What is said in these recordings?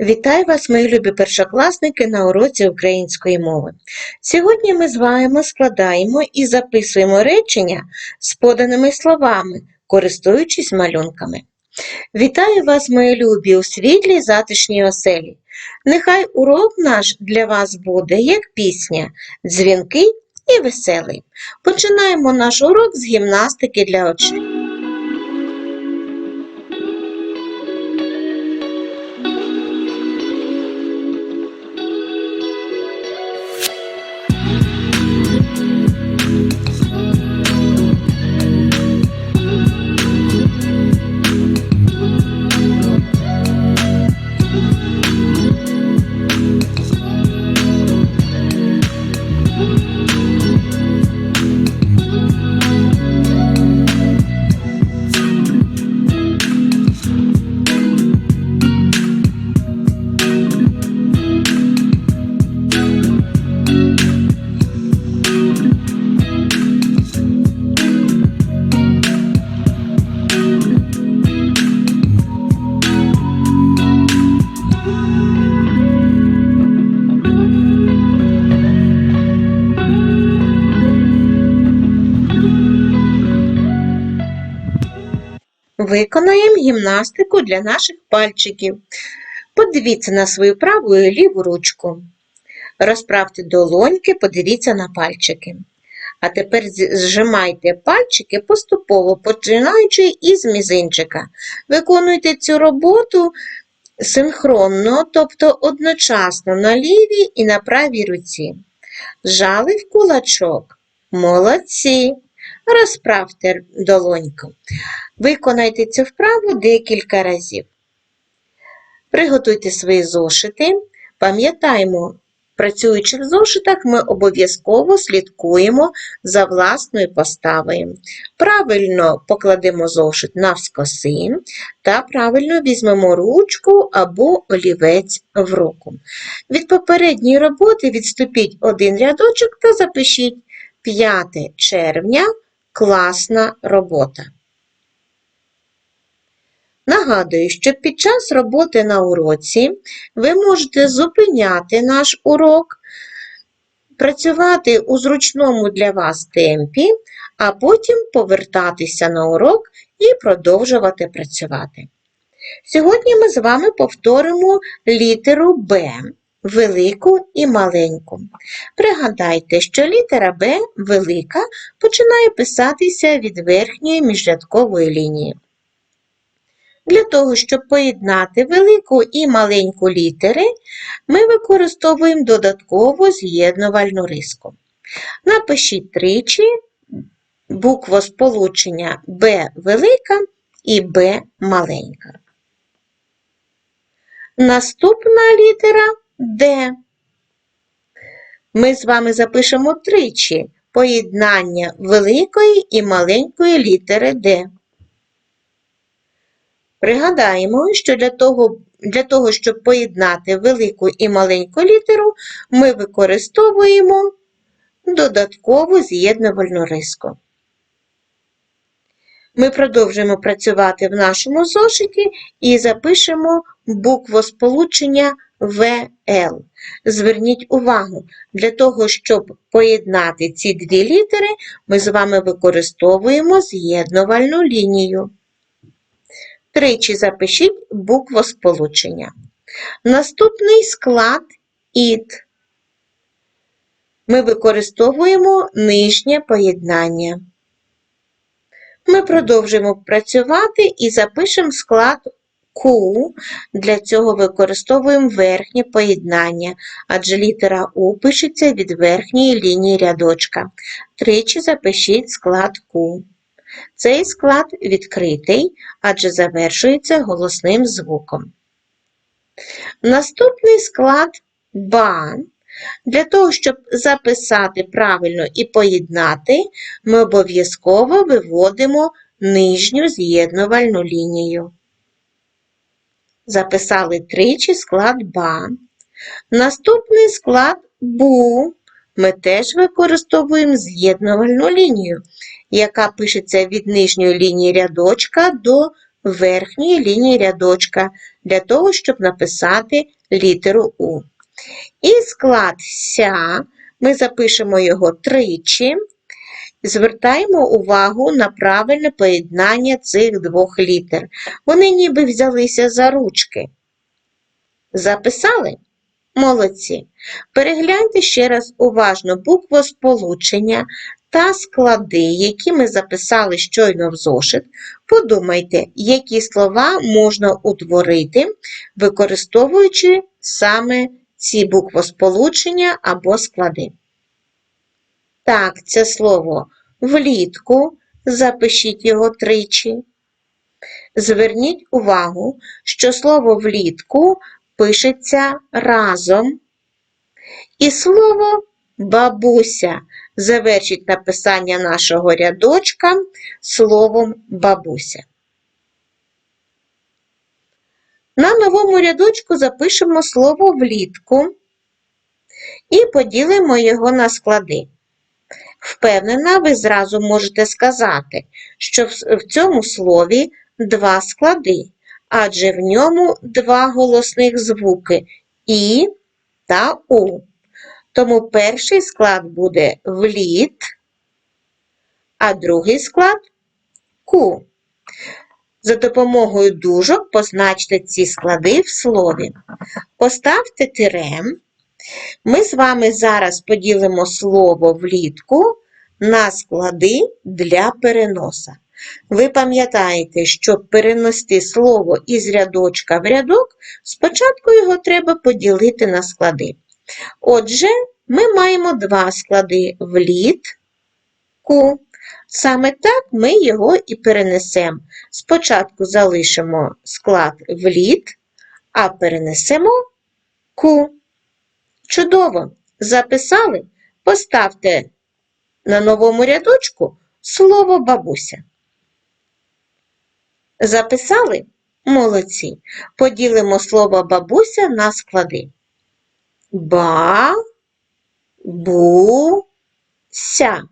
Вітаю вас, мої любі першокласники, на уроці української мови. Сьогодні ми з вами складаємо і записуємо речення з поданими словами, користуючись малюнками. Вітаю вас, мої любі, у світлій затишній оселі. Нехай урок наш для вас буде як пісня, дзвінкий і веселий. Починаємо наш урок з гімнастики для очей. Виконаємо гімнастику для наших пальчиків. Подивіться на свою праву і ліву ручку. Розправте долоньки, подивіться на пальчики. А тепер зжимайте пальчики поступово, починаючи із мізинчика. Виконуйте цю роботу синхронно, тобто одночасно на лівій і на правій руці. Зжали в кулачок. Молодці. Розправте долоньку. Виконайте цю вправу декілька разів. Приготуйте свої зошити. Пам'ятаємо, працюючи в зошитах, ми обов'язково слідкуємо за власною поставою. Правильно покладемо зошит навскоси та правильно візьмемо ручку або олівець в руку. Від попередньої роботи відступіть один рядочок та запишіть 5 червня класна робота. Нагадую, що під час роботи на уроці ви можете зупиняти наш урок, працювати у зручному для вас темпі, а потім повертатися на урок і продовжувати працювати. Сьогодні ми з вами повторимо літеру Б, велику і маленьку. Пригадайте, що літера Б велика починає писатися від верхньої міжрядкової лінії. Для того, щоб поєднати велику і маленьку літери, ми використовуємо додатково з'єднувальну риску. Напишіть тричі буквосполучення Б велика і Б маленька. Наступна літера Д. Ми з вами запишемо тричі поєднання великої і маленької літери Д. Пригадаємо, що для того, для того, щоб поєднати велику і маленьку літеру, ми використовуємо додаткову з'єднувальну риску. Ми продовжуємо працювати в нашому зошиті і запишемо буквосполучення ВЛ. Зверніть увагу, для того, щоб поєднати ці дві літери, ми з вами використовуємо з'єднувальну лінію. Тричі запишіть буквосполучення. Наступний склад ід. Ми використовуємо нижнє поєднання. Ми продовжуємо працювати і запишемо склад Q. Для цього використовуємо верхнє поєднання, адже літера У пишеться від верхньої лінії рядочка. Тричі запишіть склад Q. Цей склад відкритий, адже завершується голосним звуком. Наступний склад БА. Для того, щоб записати правильно і поєднати, ми обов'язково виводимо нижню з'єднувальну лінію. Записали тричі склад БА. Наступний склад БУ. Ми теж використовуємо з'єднувальну лінію, яка пишеться від нижньої лінії рядочка до верхньої лінії рядочка для того, щоб написати літеру У. І склад ся, ми запишемо його тричі. Звертаємо увагу на правильне поєднання цих двох літер. Вони ніби взялися за ручки. Записали? Молодці. Перегляньте ще раз уважно буквосполучення та склади, які ми записали щойно в зошит. Подумайте, які слова можна утворити, використовуючи саме ці буквосполучення або склади. Так, це слово влітку, запишіть його тричі. Зверніть увагу, що слово влітку пишеться разом. І слово бабуся завершить написання нашого рядочка словом бабуся. На новому рядочку запишемо слово влітку і поділимо його на склади. Впевнена, ви зразу можете сказати, що в цьому слові два склади, адже в ньому два голосних звуки І та У. Тому перший склад буде вліт, а другий склад ку. За допомогою дужок позначте ці склади в слові. Поставте тирем. Ми з вами зараз поділимо слово влітку на склади для переноса. Ви пам'ятаєте, щоб перенести слово із рядочка в рядок, спочатку його треба поділити на склади. Отже, ми маємо два склади влітку. Саме так ми його і перенесемо. Спочатку залишимо склад вліт, а перенесемо ку. Чудово! Записали? Поставте на новому рядочку слово бабуся. Записали? Молодці. Поділимо слово бабуся на склади. Ба, бу, ся.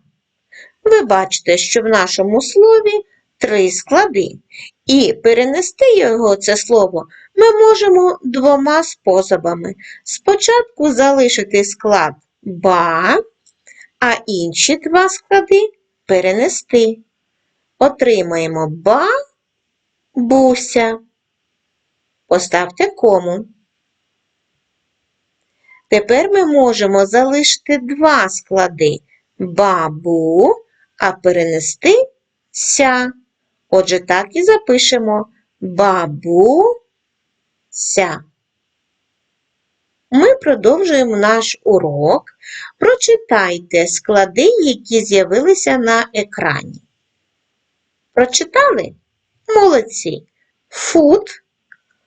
Ви бачите, що в нашому слові три склади. І перенести його це слово ми можемо двома способами. Спочатку залишити склад ба, а інші два склади перенести. Отримаємо ба, буся. Поставте кому. Тепер ми можемо залишити два склади бабу, а перенести ся. Отже, так і запишемо бабуся. Ми продовжуємо наш урок. Прочитайте склади, які з'явилися на екрані. Прочитали? Молодці. Фут,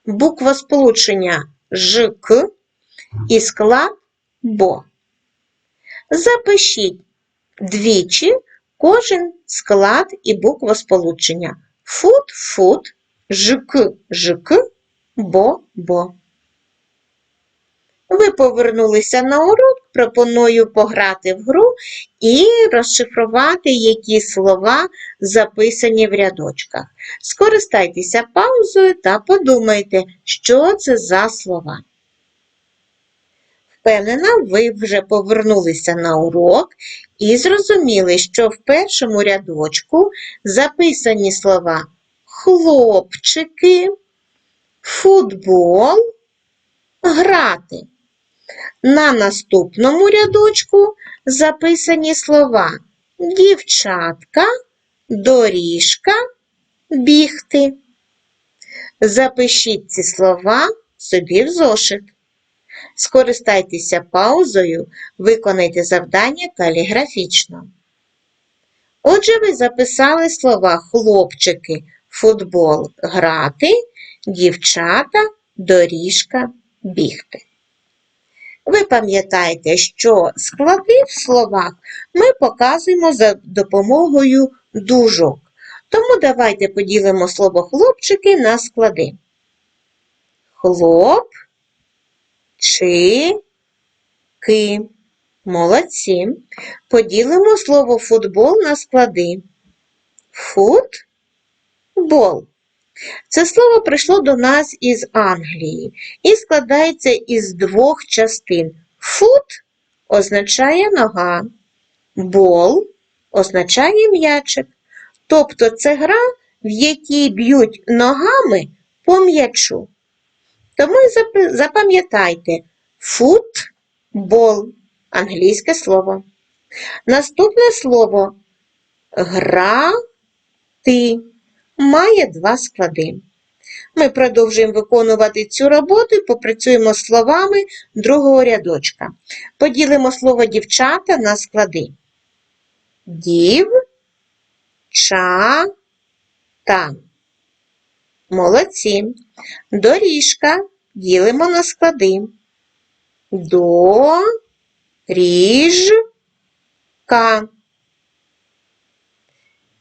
буква сполучення ЖК і склад БО. Запишіть двічі кожен склад і буква сполучення. Фут, фут, жк, жк, бо, бо. Ви повернулися на урок, пропоную пограти в гру і розшифрувати, які слова записані в рядочках. Скористайтеся паузою та подумайте, що це за слова. Впевнена, ви вже повернулися на урок і зрозуміли, що в першому рядочку записані слова хлопчики, футбол, грати. На наступному рядочку записані слова дівчатка, доріжка, бігти. Запишіть ці слова собі в зошит. Скористайтеся паузою, виконайте завдання каліграфічно. Отже, ви записали слова хлопчики, футбол грати, дівчата, доріжка бігти. Ви пам'ятаєте, що склади в словах ми показуємо за допомогою дужок. Тому давайте поділимо слово хлопчики на склади. Хлоп, чи, ки. Молодці. Поділимо слово футбол на склади. Футбол. Це слово прийшло до нас із Англії і складається із двох частин. Foot означає нога, бол означає м'ячик. Тобто це гра, в якій б'ють ногами по м'ячу. Тому і запам'ятайте футбол англійське слово. Наступне слово грати має два склади. Ми продовжуємо виконувати цю роботу і попрацюємо словами другого рядочка. Поділимо слово дівчата на склади. Дів, ча, та. Молодці. Доріжка ділимо на склади. До, ріж, ка.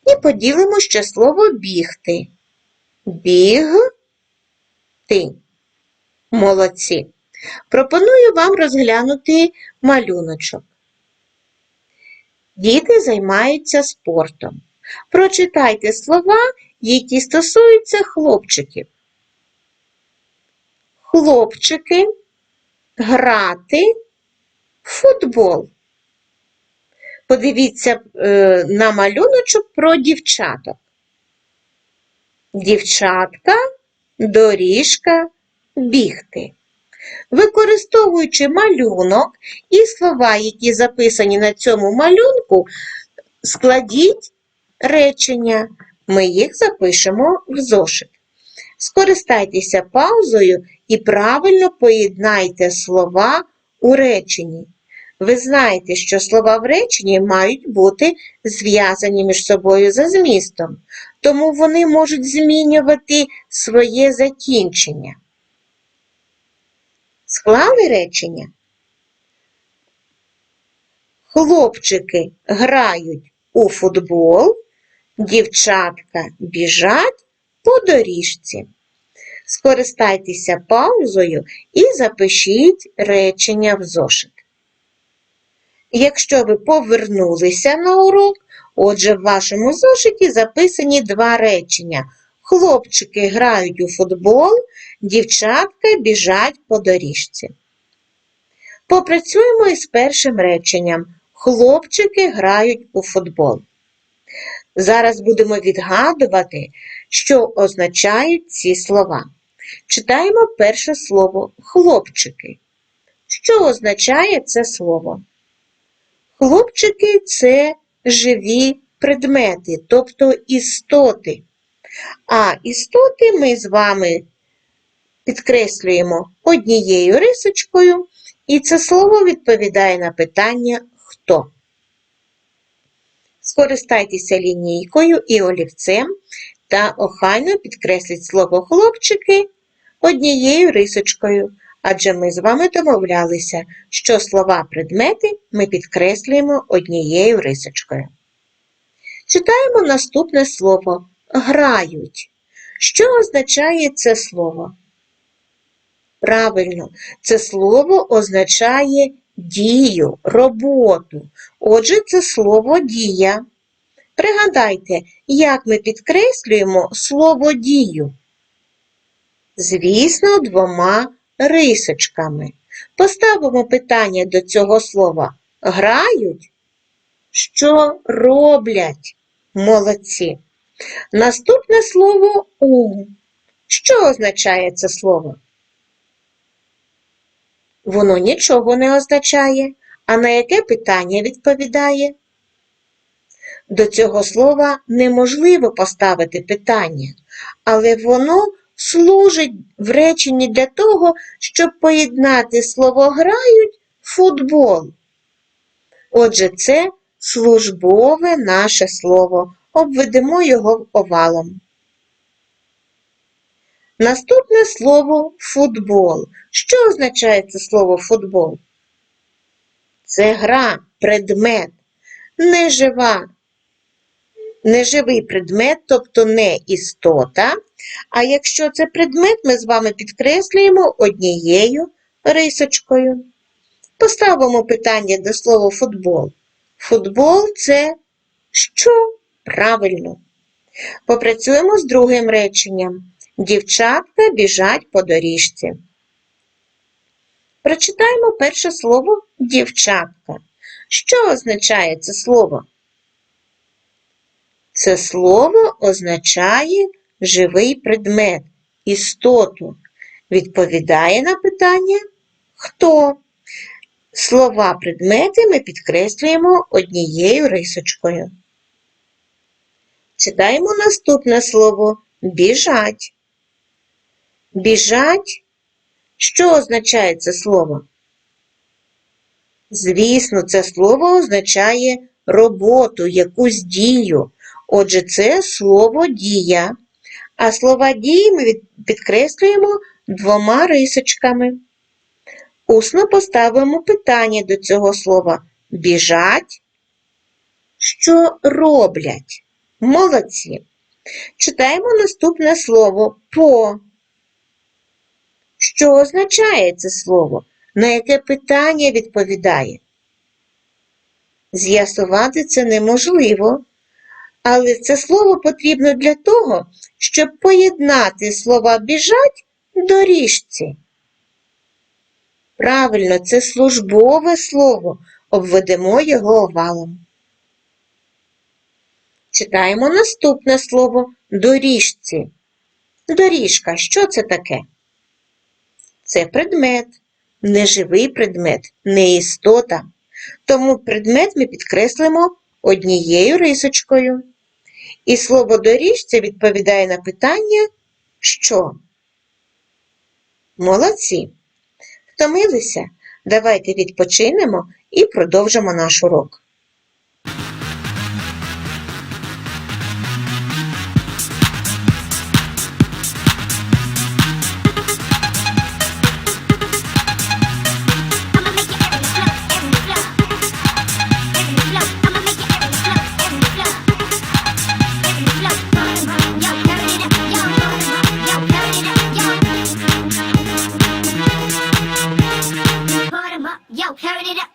І поділимо ще слово бігти. Біг, ти. Молодці. Пропоную вам розглянути малюночок. Діти займаються спортом. Прочитайте слова, які стосуються хлопчиків. Хлопчики, грати, в футбол. Подивіться е, на малюночок про дівчаток. Дівчатка, доріжка, бігти. Використовуючи малюнок і слова, які записані на цьому малюнку, складіть речення. Ми їх запишемо в зошит. Скористайтеся паузою і правильно поєднайте слова у реченні. Ви знаєте, що слова в реченні мають бути зв'язані між собою за змістом, тому вони можуть змінювати своє закінчення. Склали речення? Хлопчики грають у футбол, дівчатка біжать по доріжці. Скористайтеся паузою і запишіть речення в зошит. Якщо ви повернулися на урок, отже, в вашому зошиті записані два речення. Хлопчики грають у футбол, дівчатка біжать по доріжці. Попрацюємо із першим реченням. Хлопчики грають у футбол. Зараз будемо відгадувати, що означають ці слова. Читаємо перше слово хлопчики. Що означає це слово? Хлопчики це живі предмети, тобто істоти. А істоти ми з вами підкреслюємо однією рисочкою, і це слово відповідає на питання хто. Скористайтеся лінійкою і олівцем та охайно підкресліть слово хлопчики однією рисочкою, адже ми з вами домовлялися, що слова предмети ми підкреслюємо однією рисочкою. Читаємо наступне слово грають. Що означає це слово? Правильно, це слово означає дію, роботу. Отже, це слово дія. Пригадайте, як ми підкреслюємо слово дію. Звісно, двома рисочками. Поставимо питання до цього слова. Грають? Що роблять? Молодці. Наступне слово у. Що означає це слово? Воно нічого не означає. А на яке питання відповідає? До цього слова неможливо поставити питання, але воно служить в реченні для того, щоб поєднати слово грають футбол. Отже, це службове наше слово. Обведемо його овалом. Наступне слово футбол. Що означає це слово футбол? Це гра, предмет, нежива, неживий предмет, тобто не істота. А якщо це предмет, ми з вами підкреслюємо однією рисочкою. Поставимо питання до слова футбол. Футбол це що правильно? Попрацюємо з другим реченням. Дівчатка біжать по доріжці. Прочитаємо перше слово дівчатка. Що означає це слово? Це слово означає живий предмет, істоту. Відповідає на питання хто. Слова предмети ми підкреслюємо однією рисочкою. Читаємо наступне слово біжать. Біжать. Що означає це слово? Звісно, це слово означає роботу, якусь дію. Отже, це слово дія. А слова дії ми підкреслюємо двома рисочками. Усно поставимо питання до цього слова. Біжать. Що роблять? Молодці. Читаємо наступне слово по. Що означає це слово? На яке питання відповідає? З'ясувати це неможливо, але це слово потрібно для того, щоб поєднати слова біжать до ріжці. Правильно, це службове слово. Обведемо його овалом. Читаємо наступне слово доріжці. Доріжка, що це таке? Це предмет, неживий предмет, не істота. Тому предмет ми підкреслимо однією рисочкою. І слово доріжця відповідає на питання що? Молодці! Втомилися? Давайте відпочинемо і продовжимо наш урок. parrot it up.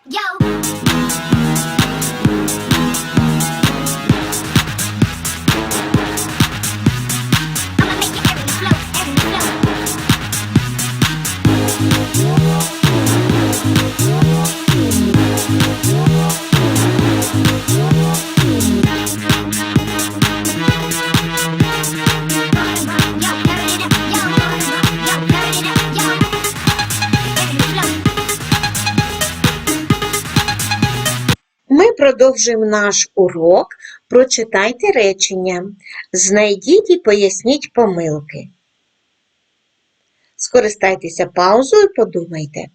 Продовжуємо наш урок. Прочитайте речення. Знайдіть і поясніть помилки. Скористайтеся паузою і подумайте.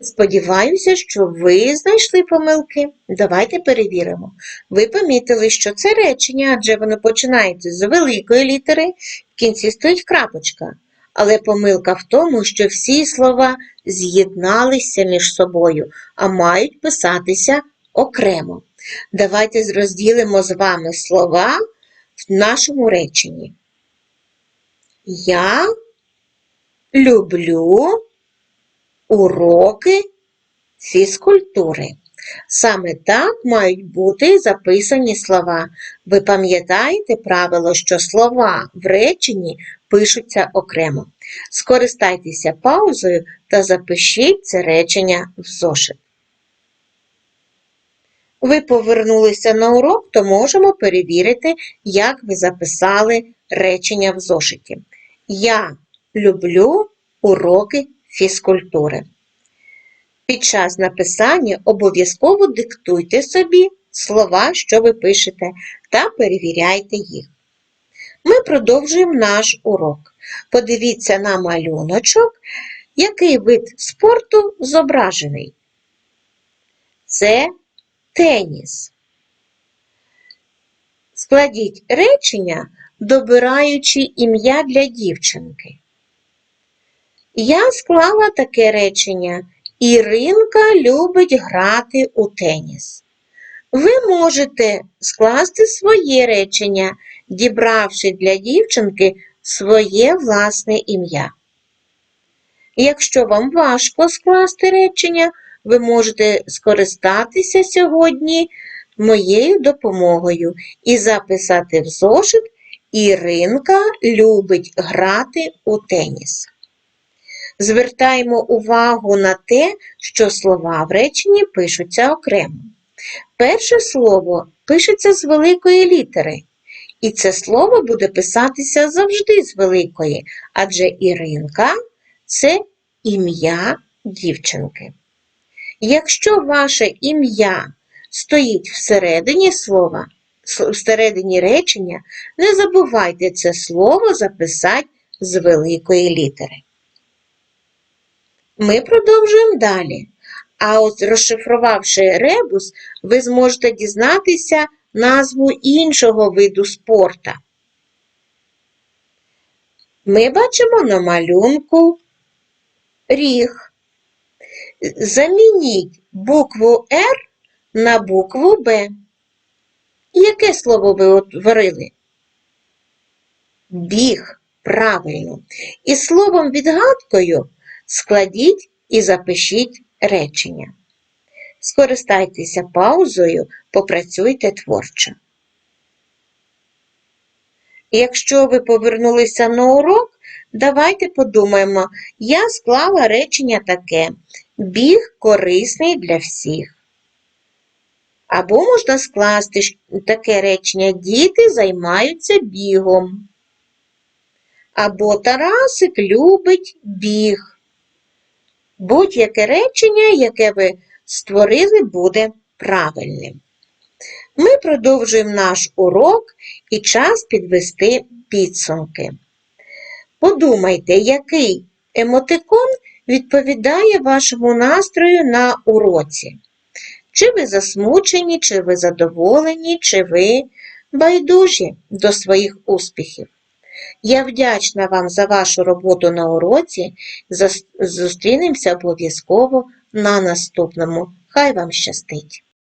Сподіваюся, що ви знайшли помилки. Давайте перевіримо. Ви помітили, що це речення, адже воно починається з великої літери, в кінці стоїть крапочка. Але помилка в тому, що всі слова з'єдналися між собою, а мають писатися окремо. Давайте розділимо з вами слова в нашому реченні. Я люблю уроки фізкультури. Саме так мають бути записані слова. Ви пам'ятаєте правило, що слова в реченні пишуться окремо. Скористайтеся паузою та запишіть це речення в зошит. Ви повернулися на урок, то можемо перевірити, як ви записали речення в зошиті. Я люблю уроки фізкультури. Під час написання обов'язково диктуйте собі слова, що ви пишете, та перевіряйте їх. Ми продовжуємо наш урок. Подивіться на малюночок, який вид спорту зображений. Це теніс. Складіть речення, добираючи ім'я для дівчинки. Я склала таке речення. Іринка любить грати у теніс. Ви можете скласти своє речення, дібравши для дівчинки своє власне ім'я. Якщо вам важко скласти речення, ви можете скористатися сьогодні моєю допомогою і записати в зошит Іринка любить грати у теніс. Звертаємо увагу на те, що слова в реченні пишуться окремо. Перше слово пишеться з великої літери, і це слово буде писатися завжди з великої, адже Іринка це ім'я дівчинки. Якщо ваше ім'я стоїть всередині слова, всередині речення, не забувайте це слово записати з великої літери. Ми продовжуємо далі. А от розшифрувавши ребус, ви зможете дізнатися назву іншого виду спорта. Ми бачимо на малюнку ріг. Замініть букву Р на букву Б. Яке слово ви утворили? Біг. Правильно. І словом відгадкою складіть і запишіть речення. Скористайтеся паузою, попрацюйте творчо. Якщо ви повернулися на урок, давайте подумаємо, я склала речення таке: біг корисний для всіх. Або можна скласти таке речення Діти займаються бігом. Або Тарасик любить біг. Будь-яке речення, яке ви створили, буде правильним. Ми продовжуємо наш урок і час підвести підсумки. Подумайте, який емотикон відповідає вашому настрою на уроці. Чи ви засмучені, чи ви задоволені, чи ви байдужі до своїх успіхів. Я вдячна вам за вашу роботу на уроці. Зустрінемося обов'язково на наступному. Хай вам щастить!